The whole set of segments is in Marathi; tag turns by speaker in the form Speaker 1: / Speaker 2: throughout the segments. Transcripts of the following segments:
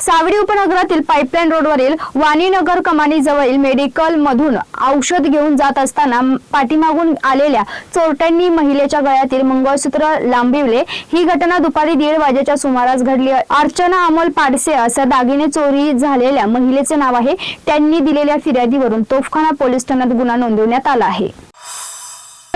Speaker 1: सावडी उपनगरातील पाईपलाईन रोडवरील वाणीनगर कमानी जवळील मेडिकल मधून औषध घेऊन जात असताना पाठीमागून आलेल्या चोरट्यांनी महिलेच्या गळ्यातील मंगळसूत्र लांबिवले. ही घटना दुपारी दीड वाजेच्या सुमारास घडली. अर्चना अमोल पाडसे असं दागिने चोरी झालेल्या महिलेचे नाव आहे. त्यांनी दिलेल्या फिर्यादीवरून तोफखाना पोलीस ठाण्यात गुन्हा नोंदवण्यात आला आहे.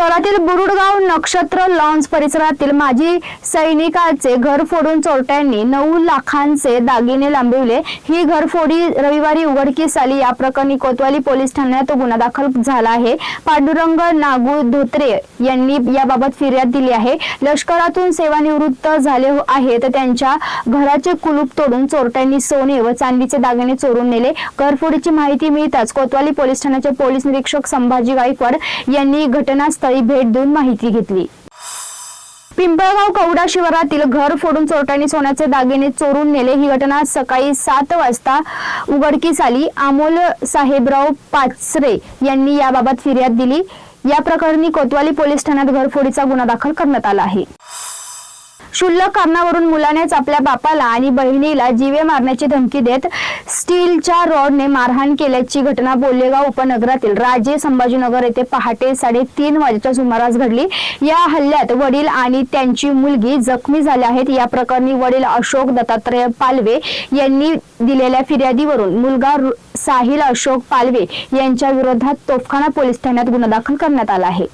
Speaker 1: शहरातील बुरुडगाव नक्षत्र लॉन्स परिसरातील माजी सैनिकाचे घर फोडून चोरट्यांनी नऊ लाखांचे दागिने लांबविले. ही घरफोडी रविवारी उघडकीस आली. या प्रकरणी कोतवाली पोलीस ठाण्यात गुन्हा दाखल झाला आहे. पांडुरंग नागू धोत्रे यांनी याबाबत फिर्याद दिली आहे. लष्करातून सेवानिवृत्त झाले आहेत. त्यांच्या घराचे कुलूप तोडून चोरट्यांनी सोने व चांदीचे दागिने चोरून नेले. घरफोडीची माहिती मिळताच कोतवाली पोलीस ठाण्याचे पोलीस निरीक्षक संभाजी गायकवाड यांनी घटनास्थळी भेट देऊन माहिती घेतली. पिंपळगाव कवडा शिवारातील घर फोडून चोरट्यांनी सोन्याचे दागिने चोरून नेले. ही घटना सकाळी सात वाजता उघडकीस आली. अमोल साहेबराव पाचरे यांनी याबाबत फिर्याद दिली. या प्रकरणी कोतवाली पोलीस ठाण्यात घरफोडीचा गुन्हा दाखल करण्यात आला आहे. क्षुल्लक कारणावरून मुलानेच आपल्या बापाला आणि बहिणीला जीवे मारण्याची धमकी देत स्टीलच्या रॉडने मारहाण केल्याची घटना बोलेगाव उपनगरातील राजे संभाजीनगर येथे पहाटे साडेतीन वाजेच्या सुमारास घडली. या हल्ल्यात वडील आणि त्यांची मुलगी जखमी झाल्या आहेत. या प्रकरणी वडील अशोक दत्तात्रय पालवे यांनी दिलेल्या फिर्यादीवरून मुलगा साहिल अशोक पालवे यांच्या विरोधात तोफखाना पोलीस ठाण्यात गुन्हा दाखल करण्यात आला आहे.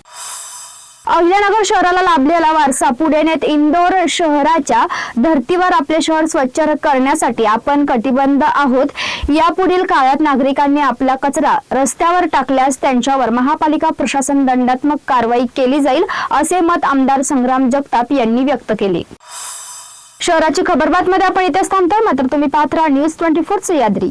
Speaker 1: अहिल्यानगर शहराला लाभलेला वारसा पुढे नेत इंदोर शहराच्या धर्तीवर आपले शहर स्वच्छ करण्यासाठी आपण कटिबंध आहोत. यापुढील काळात नागरिकांनी आपला कचरा रस्त्यावर टाकल्यास त्यांच्यावर महापालिका प्रशासन दंडात्मक कारवाई केली जाईल असे मत आमदार संग्राम जगताप यांनी व्यक्त केले. शहराची खबरबातमध्ये आपण इथेच थांबतोय. मात्र तुम्ही पाहत राहा न्यूज ट्वेंटी फोर सह्याद्री